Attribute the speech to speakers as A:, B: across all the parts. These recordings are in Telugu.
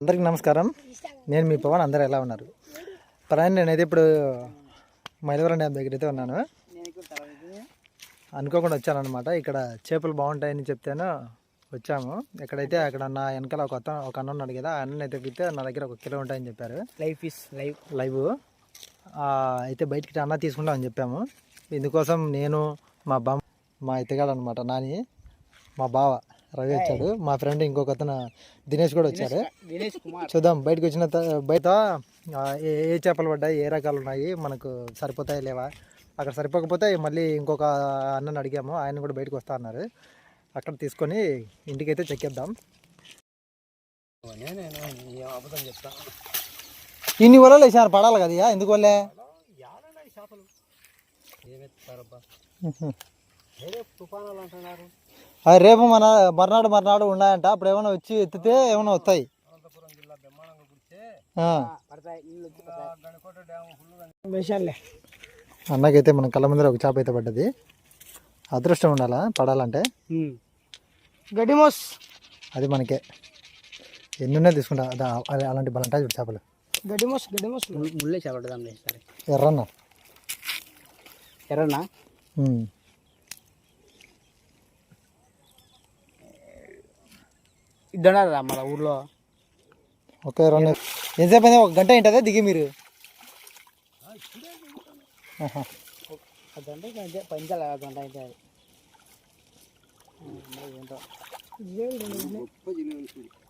A: అందరికీ నమస్కారం. నేను మీ పవన్ అందరు ఎలా ఉన్నారు? ప్రయాణం నేనైతే ఇప్పుడు మైలవరం డ్యామ్ దగ్గర అయితే ఉన్నాను. అనుకోకుండా వచ్చాను అనమాట ఇక్కడ చేపలు బాగుంటాయని చెప్తాను వచ్చాము. ఎక్కడైతే అక్కడ నా వెనకాల ఒక అతను ఒక అన్న ఉన్నాడు కదా ఆ అన్న అయితే నా దగ్గర ఒక కిలో ఉంటాయని చెప్పారు.
B: లైఫ్ ఇస్
A: లైవ్ ఆ, అయితే బయటికి అన్న తీసుకుంటామని చెప్పాము. ఇందుకోసం నేను మా బామ్మ మా ఎత్తగాడు అనమాట నాని మా బావ. రవి వచ్చాడు. మా ఫ్రెండ్ ఇంకొక అతను దినేష్ కూడా
B: కుమార్.
A: చూద్దాం బయటకు వచ్చిన త- బయట ఏ చేపలు పడ్డాయి ఏ రకాలు ఉన్నాయి మనకు సరిపోతాయి లేవా? అక్కడ సరిపోకపోతే మళ్ళీ ఇంకొక అన్నని అడిగాము. ఆయన కూడా బయటకు వస్తా అన్నారు. అక్కడ తీసుకొని ఇంటికైతే చెక్కేద్దాం
B: అబద్ధం చెప్తా
A: ఇన్ని వలలు వేసారు పడాలి కదా ఎందుకు వల్లే
B: తుఫానాలు అంటున్నారు.
A: అది రేపు మన మర్నాడు మర్నాడు ఉన్నాయంట. అప్పుడు ఏమైనా వచ్చి ఎత్తితే ఏమైనా వస్తాయి. అన్నకైతే మన కళ్ళ ముందర ఒక చేప అయితే పడ్డది. అదృష్టం ఉండాలా? పడాలంటే?
B: గడిమోస్
A: అది మనకే. ఎన్నున్నా తీసుకుంటా. అలాంటి బలంటాయి చూడు చేపలు.
B: గడిమోస్ గడిమోస్ ముళ్ళే చేపడదాం సరే
A: ఎర్రన్న.
B: ఇద్దరు మన ఊర్లో
A: ఒక ఎర్రన్న ఎంతసేపు అయింది ఒక గంట ఏంటదే దిగి మీరు ఆహా.
B: అదంటే కొంచెం పంచాలి అదంటే అయితే అది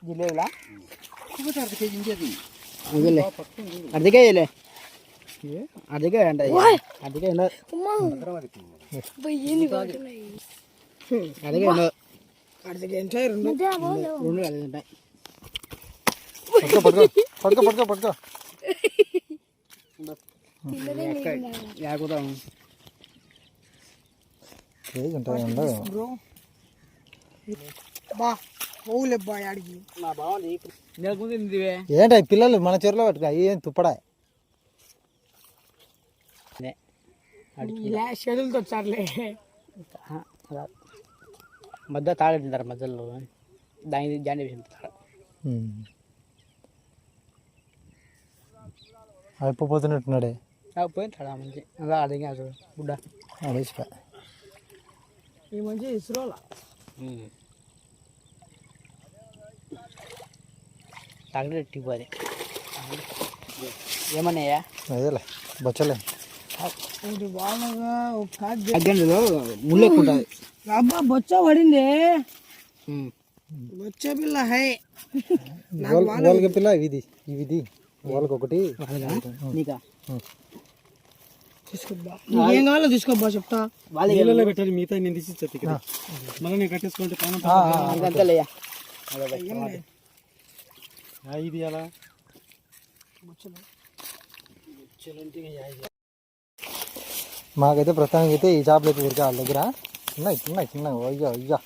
B: జిలేబులా అదిలే అదికే వేయలే అదికే అంట అదికే ఉండదు అదికే రెండు రెండు ఉంటాయి
A: పట్టుకో పట్టుకో పట్టుకో పట్టుకో
B: ఇదివే
A: ఏంటి పిల్లలు మన చెరువులో పట్టుకో ఏం తుప్పడా
B: ఇలా షెడ్యూల్తో వచ్చారులే మధ్య తాగ తింటారు మధ్యలో. దాని జాండి వేసి
A: ఉమ్. అయిపోతున్నట్టున్నాడే
B: పోయింది తాడా మంచి. అలా అడిగి అసలు గుడ్డ.
A: అడిసిపా
B: ఈ మంచి ఇస్రోలా? తాగలే టిపోది ఏమన్నాయా
A: అదేలే బొచ్చలే.
B: అగ్గండిలో ముళ్ళు ఎక్కువ ఉంటుంది. అబ్బా బొచ్చ పడింది. బొచ్చ పిల్ల హై.
A: వాళ్ళకి పిల్ల ఇవిది ఇవిది. వాళ్ళకి ఒకటి
B: నీకా?
A: ఉం.
B: తీసుకోబ్బా నీకేం కావాలో తీసుకోబ్బా చెప్తా.
C: పెట్టాలి మిగతా నేను తీసి ఇచ్చేది ఇక్కడ. మళ్ళీ నేను కట్టేసుకుంటే
A: మాకైతే ప్రస్తుతానికి అయితే ఈ చేపలు అయితే దొరికాయి వాళ్ళ దగ్గర. చిన్నవి చిన్నవి చిన్నవి అయ్యా అయ్యా.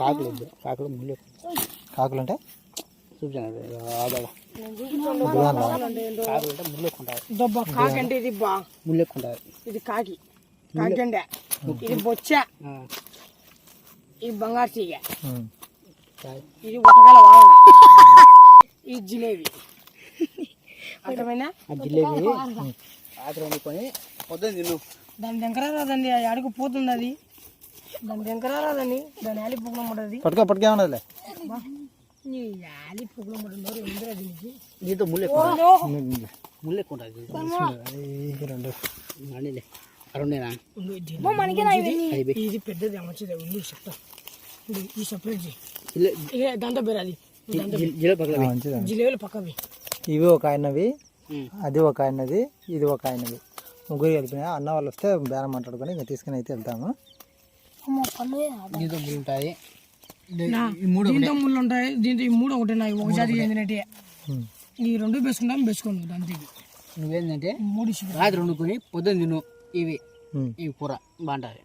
B: కాకులు కాకులు ముళ్ళు.
A: కాకులు అంటే?
D: ఇది బా. ఇది కాకి. ఇది బొచ్చ. ఇది బంగారు తీగ. ఇది ఉటకాల వాన ఇది జిలేబీ. అర్థమైనా
B: జిలేబీ రాత్రి వండుకొని పొద్దున్న తిను.
D: దాని దగ్గర రాదండి అడుగు పోతుంది అది. దాని దగ్గర రాదని దాని యాలి పుగ్లం పడుతుంది
A: పట్టుకో పట్టుకో ఏమన్నదిలే
D: నీ యాలి పుగ్లం పడుతుంది ఎందుకు దీనికి?
B: దీంతో ముళ్ళు ఎక్కువ. ఉంటుంది. ముళ్ళు ఎక్కువ ఉంటుంది
A: ఈ రెండు.
D: ఉండు, ఇది- పెద్దది మంచిది ఉండి చెప్తా. ఈ సపరేట్ దాంతో పేరు అది. జిలేబీలు పక్కవి.
A: ఇవి ఒక ఆయనవి. అది ఒక ఆయనది ఇది ఒక ఆయనది. ముగ్గురు కలిపిన అన్న వాళ్ళు వస్తే బేరం మాట్లాడుకొని ఇంకా తీసుకుని అయితే వెళ్తాము.
B: ఉంటాయి.
D: దీంతో ముళ్ళు ఉంటాయి దీంతో ఈ మూడు ఒకటి ఉన్నాయి ఒక జాతి చెందినట్టే
A: ఉం.
D: ఈ రెండు వేసుకుంటాం వేసుకోండి దాంతో
B: నువ్వేంటంటే
D: మూడు.
B: రాత్రి వండుకొని పొద్దున్న తిను ఇవి. ఇవి కూర బాగుంటుంది.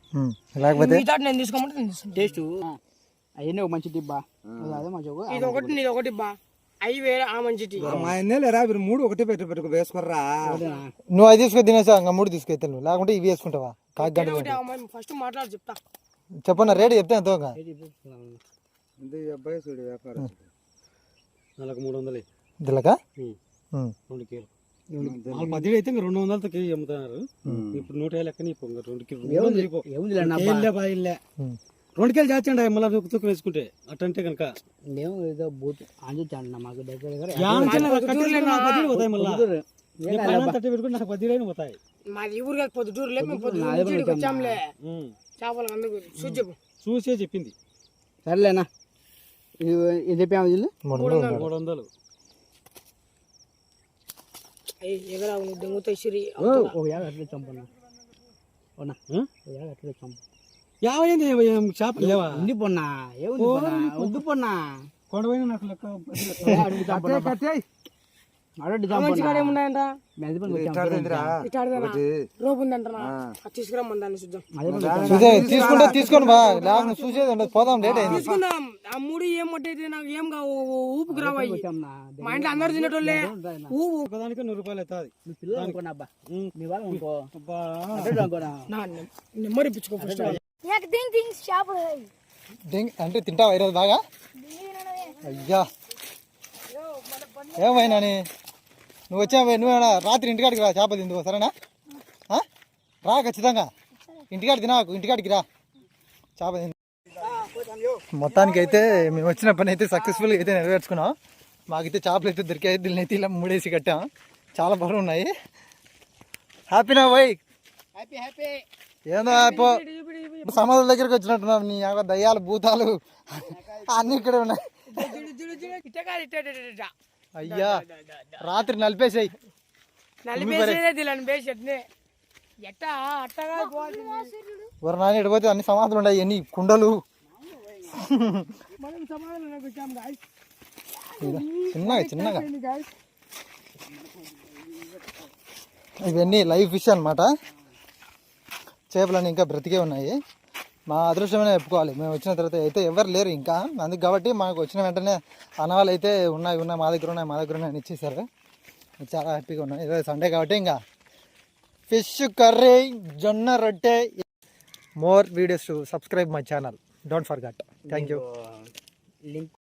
A: లేకపోతే?
D: నేను తీసుకోమంటే
B: టేస్ట్. అవన్నీ ఒక మంచి దిబ్బా అదే మంచి
D: ఇది ఒకటి నీది ఒకటి బా అవి వేరే ఆ మంచిటి
B: మా ఎన్నెలేరా మీరు మూడు ఒకటే పెట్టి పెట్టుకు వేసుకోర్రా
A: నువ్వు అది తీసుకొని తినేసా ఇంకా మూడు తీసుకెళ్తాను నువ్వు లేకుంటే ఇవి వేసుకుంటావా కాకిగంట
D: ఫస్ట్ మాట్లాడి చెప్తా
A: చెప్పన్న రేటు చెప్తే ఎంతో
B: అబ్బాయి చూడు వ్యాపారం
C: నెలకు మూడు వందలు
A: దిలకా.
C: రెండు కిలో వాళ్ళు అయితే ఇంకా రెండు వందలతో కేజీ అమ్ముతున్నారు ఇప్పుడు నూట యాభై లెక్కని ఇప్పుడు రెండు కిలో రెండు వందలు ఇపో. కేళ్ళే బాయిల్లే రెండు కేలు చేర్చండి మళ్ళీ తూకు తూకం వేసుకుంటే. అట్టంటే కనుక
B: మేము ఏదో బూత్ అందించాను మాకు దగ్గర
C: తట్టి నాకు పదిహేడు పోతాయి.
D: మాది ఈ ఊరు కాదు పొద్దుటూరు లేదు మేము పొద్దుటూరు వచ్చాంలే.
C: ఉమ్.
D: చేపలు అందుకు చూసి
C: చూసే చెప్పింది.
B: సర్లేనా? ఇది చెప్పాము
A: మూడు వందలు
D: ఎగరా దొంగతో ఇసిరి
B: ఒక యాభై అట్లే చంపన్నా? అవునా యాభై అట్లే చంపు
C: చేపలు లేవా?
B: ఉంది పొన్నా ఏముంది పొన్నా పొన్నా.
C: నాకు లెక్క
A: చూసే తీసుకుంటే తీసుకొని బా. చూసేది ఉండదు. పోదాం లేట్ అయింది.
D: తీసుకుందాం. ఆ మూడు ఏం మొట్టయితే నాకు ఏం కావు. ఊపుకు రావాయి
B: వచ్చామన్నా
D: మా ఇంట్లో అందరు తినేటోళ్ళే. ఊపు
C: ఒకదానికి నూరు రూపాయలు అవుతుంది.
B: పిల్లలు అనుకోనా? అబ్బా
D: నెమ్మది ఇప్పించుకో
E: నాకు దింగ్ దింగ్ చేపలు
A: దింగ్- అంటే తింటావా ఈరోజు బాగా? అయ్యా. ఏమైనా నువ్వు వచ్చావే నువ్వేనా రాత్రి ఇంటికాడికి రా చేపలు తిందుకో సరేనా? రా ఖచ్చితంగా. ఇంటికాడ తినాకు ఇంటికాడికి రా. చేప తిందు మొత్తానికి అయితే మేము వచ్చిన పని అయితే సక్సెస్ఫుల్గా అయితే నెరవేర్చుకున్నాం. మాకైతే చేపలు అయితే దొరికాయి దీన్ని అయితే ఇలా మూడేసి కట్టాం. చాలా బరువు ఉన్నాయి హ్యాపీనా పోయి
B: హ్యాపీ హ్యాపీ
A: ఏందో అయిపో సమాధుల దగ్గరికి వచ్చినట్టున్నాం నీ అక్కడ దయ్యాలు భూతాలు అన్ని ఇక్కడే ఉన్నాయి. అయ్యా రాత్రి నలిపేసాయి. నాని ఎడిపోతే అన్ని సమాధులు ఉన్నాయి ఎన్ని కుండలు. చిన్నగా చిన్నగా. ఇవన్నీ లైవ్ ఫిష్ అన్నమాట. చేపలన్నీ ఇంకా బ్రతికే ఉన్నాయి. మా అదృష్టమైన చెప్పుకోవాలి. మేము వచ్చిన తర్వాత అయితే ఎవరు లేరు ఇంకా. అందుకు కాబట్టి మాకు వచ్చిన వెంటనే అనవాళ్ళు అయితే ఉన్నాయి ఉన్నాయి మా దగ్గర ఉన్నాయి మా దగ్గర ఉన్నాయి అని ఇచ్చేసారు చాలా హ్యాపీగా ఉన్నాయి ఇదే సండే కాబట్టి ఇంకా. ఫిష్ కర్రీ జొన్న రొట్టె more videos subscribe my channel. Don't forget thank you
B: link